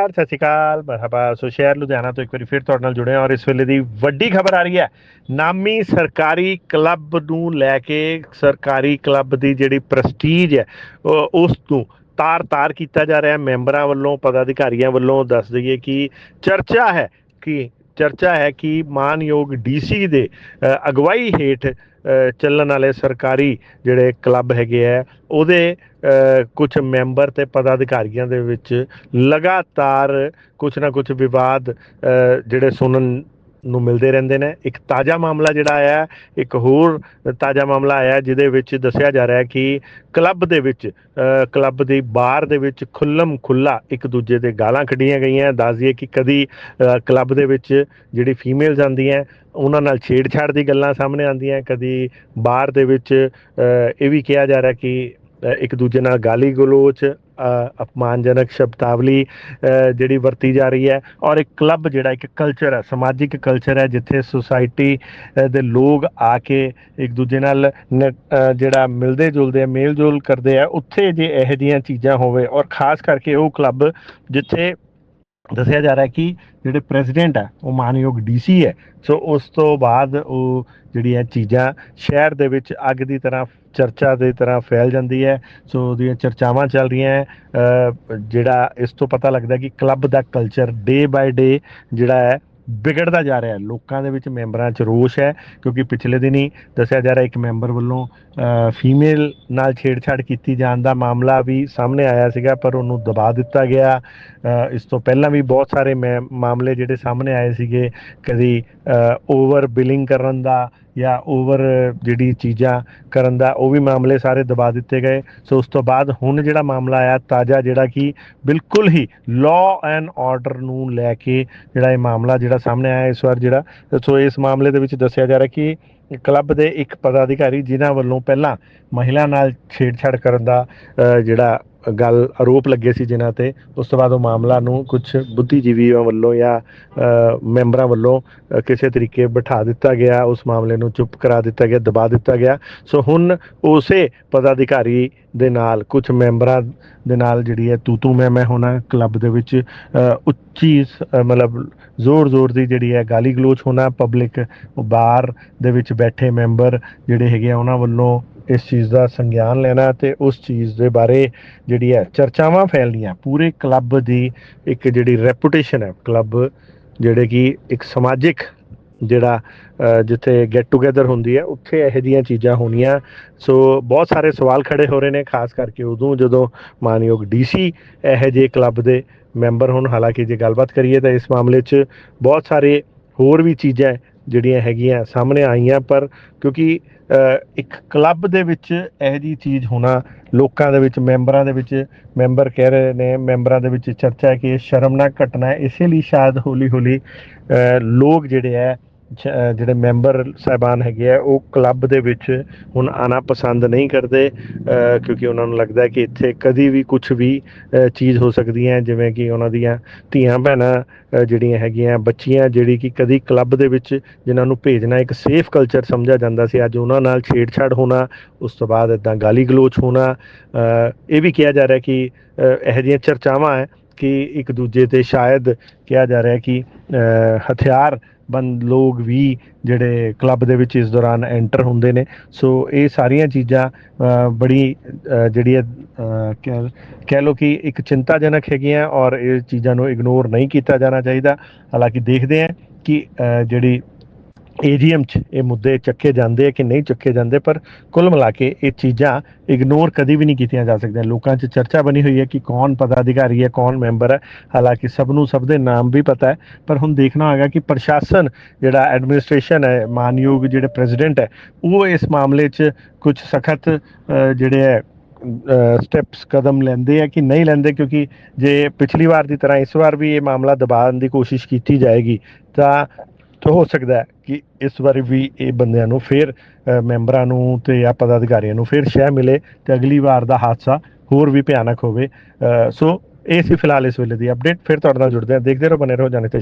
ਨਮਸਕਾਰ ਸਤਿ ਸ਼੍ਰੀ ਅਕਾਲ, ਮਰਹਬਾ ਸੋ ਸ਼ਹਿਰ ਲੁਧਿਆਣਾ ਤੋਂ ਇੱਕ ਵਾਰੀ ਫਿਰ ਤੁਹਾਡੇ ਨਾਲ ਜੁੜੇ ਹਾਂ ਔਰ ਇਸ ਵੇਲੇ ਦੀ ਵੱਡੀ ਖਬਰ ਆ ਰਹੀ ਹੈ। ਨਾਮੀ ਸਰਕਾਰੀ ਕਲੱਬ ਨੂੰ ਲੈ ਕੇ ਸਰਕਾਰੀ ਕਲੱਬ ਦੀ ਜਿਹੜੀ ਪ੍ਰੈਸਟੀਜ ਹੈ, ਉਹ- ਉਸ ਨੂੰ ਤਾਰ-ਤਾਰ ਕੀਤਾ ਜਾ ਰਿਹਾ ਹੈ। ਮੈਂਬਰਾਂ ਵੱਲੋਂ, ਪਦਾਧਿਕਾਰੀਆਂ ਵੱਲੋਂ ਦੱਸ ਦਈਏ ਕਿ ਚਰਚਾ ਹੈ ਕਿ ਚਰਚਾ ਹੈ ਕਿ ਮਾਨਯੋਗ ਡੀਸੀ ਦੇ ਅਗਵਾਈ ਹੇਠ ਚੱਲਣ ਵਾਲੇ ਸਰਕਾਰੀ ਜਿਹੜੇ ਕਲੱਬ ਹੈਗੇ ਆ, ਉਹਦੇ ਕੁਝ ਮੈਂਬਰ ਤੇ ਪਦਾਧਿਕਾਰੀਆਂ ਦੇ ਵਿੱਚ ਲਗਾਤਾਰ ਕੁਝ ਨਾ ਕੁਝ ਵਿਵਾਦ ਜਿਹੜੇ ਸੁਣਨ ਨੂੰ ਮਿਲਦੇ ਰਹਿੰਦੇ ਨੇ। ਇੱਕ ਤਾਜ਼ਾ ਮਾਮਲਾ ਜਿਹੜਾ ਆਇਆ ਇੱਕ ਹੋਰ ਤਾਜ਼ਾ ਮਾਮਲਾ ਆਇਆ ਜਿਹਦੇ ਵਿੱਚ ਦੱਸਿਆ ਜਾ ਰਿਹਾ ਹੈ ਕਿ ਕਲੱਬ ਦੇ ਵਿੱਚ ਕਲੱਬ ਦੀ ਬਾਰ ਦੇ ਵਿੱਚ ਖੁੱਲਮ ਖੁੱਲਾ ਇੱਕ ਦੂਜੇ ਦੇ ਗਾਲਾਂ ਕੱਢੀਆਂ ਗਈਆਂ ਦੱਸ ਦਈਏ ਕਿ ਕਦੀ ਕਲੱਬ ਦੇ ਵਿੱਚ ਜਿਹੜੀ ਫੀਮੇਲਸ ਆਉਂਦੀਆਂ ਉਹਨਾਂ ਨਾਲ ਛੇੜਛਾੜ ਦੀ ਗੱਲਾਂ ਸਾਹਮਣੇ ਆਉਂਦੀਆਂ ਕਦੀ ਬਾਰ ਦੇ ਵਿੱਚ ਇਹ ਵੀ ਕਿਹਾ ਜਾ ਰਿਹਾ ਕਿ ਇੱਕ ਦੂਜੇ ਨਾਲ ਗਾਲੀ ਗਲੋਚ ਅਪਮਾਨਜਨਕ ਸ਼ਬਦਾਵਲੀ ਜਿਹੜੀ ਵਰਤੀ ਜਾ ਰਹੀ ਹੈ। ਔਰ ਇੱਕ ਕਲੱਬ ਜਿਹੜਾ, ਇੱਕ ਕਲਚਰ ਹੈ, ਸਮਾਜਿਕ ਕਲਚਰ ਹੈ, ਜਿੱਥੇ ਸੁਸਾਇਟੀ ਦੇ ਲੋਕ ਆ ਕੇ ਇੱਕ ਦੂਜੇ ਨਾਲ ਨ- ਜਿਹੜਾ ਮਿਲਦੇ ਜੁਲਦੇ ਆ ਮੇਲ ਜੋਲ ਕਰਦੇ ਆ, ਉੱਥੇ ਜੇ ਇਹੋ ਜਿਹੀਆਂ ਚੀਜ਼ਾਂ ਹੋਵੇ, ਔਰ ਖਾਸ ਕਰਕੇ ਉਹ ਕਲੱਬ ਜਿੱਥੇ ਦੱਸਿਆ ਜਾ ਰਿਹਾ ਕਿ ਜਿਹੜੇ ਪ੍ਰੈਜ਼ੀਡੈਂਟ ਹੈ ਉਹ ਮਾਨਯੋਗ ਡੀਸੀ ਹੈ। ਸੋ ਉਸ ਤੋਂ ਬਾਅਦ ਉਹ ਜਿਹੜੀਆਂ ਚੀਜ਼ਾਂ ਸ਼ਹਿਰ ਦੇ ਵਿੱਚ ਅੱਗ ਦੀ ਤਰ੍ਹਾਂ, ਚਰਚਾ ਦੀ ਤਰ੍ਹਾਂ ਫੈਲ ਜਾਂਦੀ ਹੈ। ਸੋ ਉਹਦੀਆਂ ਚਰਚਾਵਾਂ ਚੱਲ ਰਹੀਆਂ ਜਿਹੜਾ ਇਸ ਤੋਂ ਪਤਾ ਲੱਗਦਾ ਕਿ ਕਲੱਬ ਦਾ ਕਲਚਰ ਡੇ ਬਾਏ ਡੇ ਜਿਹੜਾ ਹੈ ਵਿਗੜਦਾ ਜਾ ਰਿਹਾ ਹੈ। ਲੋਕਾਂ ਦੇ ਵਿੱਚ ਮੈਂਬਰਾਂ 'ਚ ਰੋਸ਼ ਹੈ ਕਿਉਂਕਿ ਪਿਛਲੇ ਦਿਨ ਹੀ ਦੱਸਿਆ ਜਾ ਰਿਹਾ ਇੱਕ ਮੈਂਬਰ ਵੱਲੋਂ ਫੀਮੇਲ ਨਾਲ ਛੇੜਛਾੜ ਕੀਤੀ ਜਾਣ ਦਾ ਮਾਮਲਾ ਵੀ ਸਾਹਮਣੇ ਆਇਆ ਸੀਗਾ, ਪਰ ਉਹਨੂੰ ਦਬਾ ਦਿੱਤਾ ਗਿਆ। ਇਸ ਤੋਂ ਪਹਿਲਾਂ ਵੀ ਬਹੁਤ ਸਾਰੇ ਮੈਂ- ਮਾਮਲੇ ਜਿਹੜੇ ਸਾਹਮਣੇ ਆਏ ਸੀਗੇ, ਕਦੀ ਓਵਰ ਬਿਲਿੰਗ ਕਰਨ ਦਾ ਜਾਂ ਓਵਰ ਜਿਹੜੀ ਚੀਜ਼ਾਂ ਕਰਨ ਦਾ, ਉਹ ਵੀ ਮਾਮਲੇ ਸਾਰੇ ਦਬਾ ਦਿੱਤੇ ਗਏ। ਸੋ ਉਸ ਤੋਂ ਬਾਅਦ ਹੁਣ ਜਿਹੜਾ ਮਾਮਲਾ ਆਇਆ, ਤਾਜ਼ਾ ਜਿਹੜਾ ਕਿ ਬਿਲਕੁਲ ਹੀ ਲਾਅ ਐਂਡ ਆਰਡਰ ਨੂੰ ਲੈ ਕੇ ਜਿਹੜਾ ਇਹ ਮਾਮਲਾ ਜਿਹੜਾ ਸਾਹਮਣੇ ਆਇਆ ਇਸ ਵਾਰ ਜਿਹੜਾ, ਸੋ ਇਸ ਮਾਮਲੇ ਦੇ ਵਿੱਚ ਦੱਸਿਆ ਜਾ ਰਿਹਾ ਕਿ ਕਲੱਬ ਦੇ ਇੱਕ ਪਦਾਧਿਕਾਰੀ ਜਿਨ੍ਹਾਂ ਵੱਲੋਂ ਪਹਿਲਾਂ ਮਹਿਲਾ ਨਾਲ ਛੇੜਛਾੜ ਕਰਨ ਦਾ ਜਿਹੜਾ ਗੱਲ ਆਰੋਪ ਲੱਗੇ ਸੀ ਜਿਨ੍ਹਾਂ ਤੇ ਉਸ ਤੋਂ ਬਾਅਦ ਉਹ ਮਾਮਲਾ ਨੂੰ ਕੁਝ ਬੁੱਧੀਜੀਵੀਆਂ ਵੱਲੋਂ ਜਾਂ ਮੈਂਬਰਾਂ ਵੱਲੋਂ ਕਿਸੇ ਤਰੀਕੇ ਬਿਠਾ ਦਿੱਤਾ ਗਿਆ ਉਸ ਮਾਮਲੇ ਨੂੰ ਚੁੱਪ ਕਰਾ ਦਿੱਤਾ ਗਿਆ ਦਬਾ ਦਿੱਤਾ ਗਿਆ। ਸੋ ਹੁਣ ਉਸੇ ਪਦਾਧਿਕਾਰੀ ਦੇ ਨਾਲ ਕੁਝ ਮੈਂਬਰਾਂ ਦੇ ਨਾਲ ਜਿਹੜੀ ਹੈ ਤੂ ਤੂ ਮੈਂ ਮੈਂ ਹੋਣਾ ਕਲੱਬ ਦੇ ਵਿੱਚ ਅ, ਉੱਚੀ ਮਤਲਬ ਜ਼ੋਰ ਜ਼ੋਰ ਦੀ ਜਿਹੜੀ ਹੈ ਗਾਲੀ ਗਲੋਚ ਹੋਣਾ ਪਬਲਿਕ ਬਾਰ ਦੇ ਵਿੱਚ ਬੈਠੇ ਮੈਂਬਰ ਜਿਹੜੇ ਹੈਗੇ ਆ ਉਹਨਾਂ ਵੱਲੋਂ ਇਸ ਚੀਜ਼ ਦਾ ਸੰਗਿਆਨ ਲੈਣਾ ਤੇ ਉਸ ਚੀਜ਼ ਦੇ ਬਾਰੇ ਜਿਹੜੀ ਹੈ ਚਰਚਾਵਾਂ ਫੈਲਣੀਆਂ। ਪੂਰੇ ਕਲੱਬ ਦੀ ਇੱਕ ਜਿਹੜੀ ਰੈਪੂਟੇਸ਼ਨ ਹੈ, ਕਲੱਬ ਜਿਹੜੇ ਕਿ ਇੱਕ ਸਮਾਜਿਕ ਜਿਹੜਾ ਜਿੱਥੇ ਗੈਟ ਟੂਗੇਦਰ ਹੁੰਦੀ ਹੈ, ਉੱਥੇ ਇਹੋ ਜਿਹੀਆਂ ਚੀਜ਼ਾਂ ਹੋਣੀਆਂ। ਸੋ ਬਹੁਤ ਸਾਰੇ ਸਵਾਲ ਖੜੇ ਹੋ ਰਹੇ ਨੇ, ਖਾਸ ਕਰਕੇ ਉਦੋਂ ਜਦੋਂ ਮਾਨਯੋਗ ਡੀਸੀ ਇਹੋ ਜਿਹੇ ਕਲੱਬ ਦੇ ਮੈਂਬਰ ਹੋਣ। ਹਾਲਾਂਕਿ ਜੇ ਗੱਲਬਾਤ ਕਰੀਏ ਤਾਂ ਇਸ ਮਾਮਲੇ 'ਚ ਬਹੁਤ ਸਾਰੇ ਹੋਰ ਵੀ ਚੀਜ਼ਾਂ ਜਿਹੜੀਆਂ ਹੈਗੀਆਂ ਸਾਹਮਣੇ ਆਈਆਂ, ਪਰ ਕਿਉਂਕਿ ਇੱਕ ਕਲੱਬ ਦੇ ਵਿੱਚ ਇਹੋ ਜਿਹੀ ਚੀਜ਼ ਹੋਣਾ, ਲੋਕਾਂ ਦੇ ਵਿੱਚ, ਮੈਂਬਰਾਂ ਦੇ ਵਿੱਚ, ਮੈਂਬਰ ਕਹਿ ਰਹੇ ਨੇ, ਮੈਂਬਰਾਂ ਦੇ ਵਿੱਚ ਚਰਚਾ ਹੈ ਕਿ ਇਹ ਸ਼ਰਮਨਾਕ ਘਟਨਾ ਹੈ। ਇਸੇ ਲਈ ਸ਼ਾਇਦ ਹੌਲੀ ਹੌਲੀ ਲੋਕ ਜਿਹੜੇ ਹੈ ਜਿਹੜੇ ਮੈਂਬਰ ਸਾਹਿਬਾਨ ਹੈਗੇ ਆ ਉਹ ਕਲੱਬ ਦੇ ਵਿੱਚ ਹੁਣ ਆਣਾ ਪਸੰਦ ਨਹੀਂ ਕਰਦੇ ਕਿਉਂਕਿ ਉਹਨਾਂ ਨੂੰ ਲੱਗਦਾ ਕਿ ਇੱਥੇ ਕਦੀ ਵੀ ਕੁਝ ਵੀ ਚੀਜ਼ ਹੋ ਸਕਦੀ ਹੈ ਜਿਵੇਂ ਕਿ ਉਹਨਾਂ ਦੀਆਂ ਧੀਆਂ ਭੈਣਾਂ ਜਿਹੜੀਆਂ ਹੈਗੀਆਂ ਬੱਚੀਆਂ ਜਿਹੜੀ ਕਿ ਕਦੀ ਕਲੱਬ ਦੇ ਵਿੱਚ ਜਿਨ੍ਹਾਂ ਨੂੰ ਭੇਜਣਾ ਇੱਕ ਸੇਫ ਕਲਚਰ ਸਮਝਿਆ ਜਾਂਦਾ ਸੀ ਅੱਜ ਉਹਨਾਂ ਨਾਲ ਛੇੜਛਾੜ ਹੋਣਾ ਉਸ ਤੋਂ ਬਾਅਦ ਇਦਾਂ ਗਾਲੀ ਗਲੋਚ ਹੋਣਾ ਇਹ ਵੀ ਕਿਹਾ ਜਾ ਰਿਹਾ ਕਿ ਅ, ਇਹੋ ਜਿਹੀਆਂ ਚਰਚਾਵਾਂ ਹੈ ਕਿ ਇੱਕ ਦੂਜੇ ਤੇ ਸ਼ਾਇਦ ਕਿਹਾ ਜਾ ਰਿਹਾ ਕਿ ਹਥਿਆਰ ਬੰਦ ਲੋਕ ਵੀ ਜਿਹੜੇ ਕਲੱਬ ਦੇ ਵਿੱਚ ਇਸ ਦੌਰਾਨ ਐਂਟਰ ਹੁੰਦੇ ਨੇ। ਸੋ ਇਹ ਸਾਰੀਆਂ ਚੀਜ਼ਾਂ ਬੜੀ ਜਿਹੜੀ ਹੈ ਕਹਿ ਕਹਿ ਲਓ ਕਿ ਇੱਕ ਚਿੰਤਾਜਨਕ ਹੈਗੀਆਂ ਔਰ ਇਹ ਚੀਜ਼ਾਂ ਨੂੰ ਇਗਨੋਰ ਨਹੀਂ ਕੀਤਾ ਜਾਣਾ ਚਾਹੀਦਾ। ਹਾਲਾਂਕਿ ਦੇਖਦੇ ਹਾਂ ਕਿ ਜਿਹੜੀ ਏਜੀਐਮ 'ਚ ਇਹ ਮੁੱਦੇ ਚੱਕੇ ਜਾਂਦੇ ਆ ਕਿ ਨਹੀਂ ਚੱਕੇ ਜਾਂਦੇ, ਪਰ ਕੁੱਲ ਮਿਲਾ ਕੇ ਇਹ ਚੀਜ਼ਾਂ ਇਗਨੋਰ ਕਦੀ ਵੀ ਨਹੀਂ ਕੀਤੀਆਂ ਜਾ ਸਕਦੀਆਂ। ਲੋਕਾਂ 'ਚ ਚਰਚਾ ਬਣੀ ਹੋਈ ਹੈ ਕਿ ਕੌਣ ਪਦਾਧਿਕਾਰੀ ਹੈ, ਕੌਣ ਮੈਂਬਰ ਹੈ। ਹਾਲਾਂਕਿ ਸਭ ਨੂੰ ਸਭ ਦੇ ਨਾਮ ਵੀ ਪਤਾ ਹੈ, ਪਰ ਹੁਣ ਦੇਖਣਾ ਹੋਏਗਾ ਕਿ ਪ੍ਰਸ਼ਾਸਨ ਜਿਹੜਾ ਐਡਮਿਨਿਸਟ੍ਰੇਸ਼ਨ ਹੈ, ਮਾਨਯੋਗ ਜਿਹੜੇ ਪ੍ਰੈਜ਼ੀਡੈਂਟ ਹੈ, ਉਹ ਇਸ ਮਾਮਲੇ 'ਚ ਕੁਝ ਸਖਤ ਜਿਹੜੇ ਹੈ ਸਟੈਪਸ ਕਦਮ ਲੈਂਦੇ ਆ ਕਿ ਨਹੀਂ ਲੈਂਦੇ, ਕਿਉਂਕਿ ਜੇ ਪਿਛਲੀ ਵਾਰ ਦੀ ਤਰ੍ਹਾਂ ਇਸ ਵਾਰ ਵੀ ਇਹ ਮਾਮਲਾ ਦਬਾਉਣ ਦੀ ਕੋਸ਼ਿਸ਼ ਕੀਤੀ ਜਾਏਗੀ, ਤਾਂ ਤਾਂ ਹੋ ਸਕਦਾ ਕਿ ਇਸ ਵਾਰ ਵੀ ਇਹ ਬੰਦਿਆਂ ਨੂੰ ਫਿਰ ਮੈਂਬਰਾਂ ਨੂੰ ਤੇ ਜਾਂ ਪਦਾਧਿਕਾਰੀਆਂ ਨੂੰ ਫਿਰ ਸ਼ਹਿ ਮਿਲੇ ਤੇ ਅਗਲੀ ਵਾਰ ਦਾ ਹਾਦਸਾ ਹੋਰ ਵੀ ਭਿਆਨਕ ਹੋਵੇ। ਅ, ਸੋ ਇਹ ਸੀ ਫਿਲਹਾਲ ਇਸ ਵੇਲੇ ਦੀ ਅਪਡੇਟ ਫਿਰ ਤੁਹਾਡੇ ਨਾਲ ਜੁੜਦੇ ਹਾਂ। ਦੇਖਦੇ ਰਹੋ ਬਨੇ ਰਹੋ ਜਾਣੇ ਤੇ